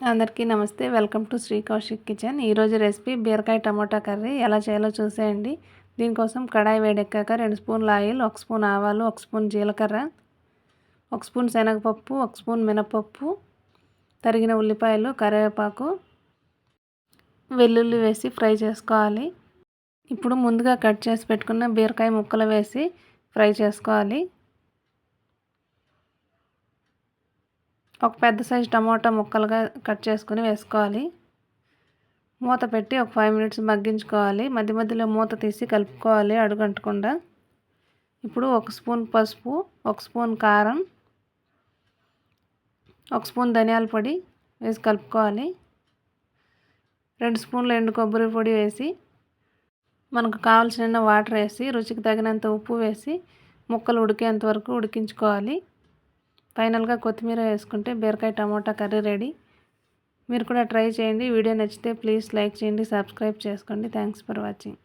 అందరికీ నమస్తే. Welcome to Shri Kaushik kitchen. ఈరోజు రెసిపీ బీరకాయ టమాటా కర్రీ. ఎలా చేయాలో చూసేయండి. దీనికోసం కడాయి వేడెక్కాక రెండు స్పూన్ల ఆయిల్ ఒక స్పూన్ ఆవాలు ఒక స్పూన్ జీలకర్ర ఒక స్పూన్ శనగపప్పు ఒక స్పూన్ మినపప్పు తరిగిన ఉల్లిపాయలు కరివేపాకు వెల్లుల్లి వేసి ఫ్రై చేసుకోవాలి. ఇప్పుడు ముందుగా కట్ చేసి పెట్టుకున్న బీరకాయ ముక్కలు వేసి ఫ్రై చేసుకోవాలి. ఒక పెద్ద సైజు టమాటా ముక్కలుగా కట్ చేసుకుని వేసుకోవాలి. మూత పెట్టి ఒక ఫైవ్ మినిట్స్ మగ్గించుకోవాలి. మధ్య మధ్యలో మూత తీసి కలుపుకోవాలి అడుగంటకుండా. ఇప్పుడు ఒక స్పూన్ పసుపు ఒక స్పూన్ కారం ఒక స్పూన్ ధనియాల పొడి వేసి కలుపుకోవాలి. రెండు స్పూన్లు ఎండు కొబ్బరి పొడి వేసి మనకు కావాల్సిన వాటర్ వేసి రుచికి తగినంత ఉప్పు వేసి ముక్కలు ఉడికేంత వరకు ఉడికించుకోవాలి. ఫైనల్గా కొత్తిమీర వేసుకుంటే బీరకాయ టమాటా కర్రీ రెడీ. మీరు కూడా ట్రై చేయండి. వీడియో నచ్చితే ప్లీజ్ లైక్ చేయండి సబ్స్క్రైబ్ చేసుకోండి. Thanks for watching.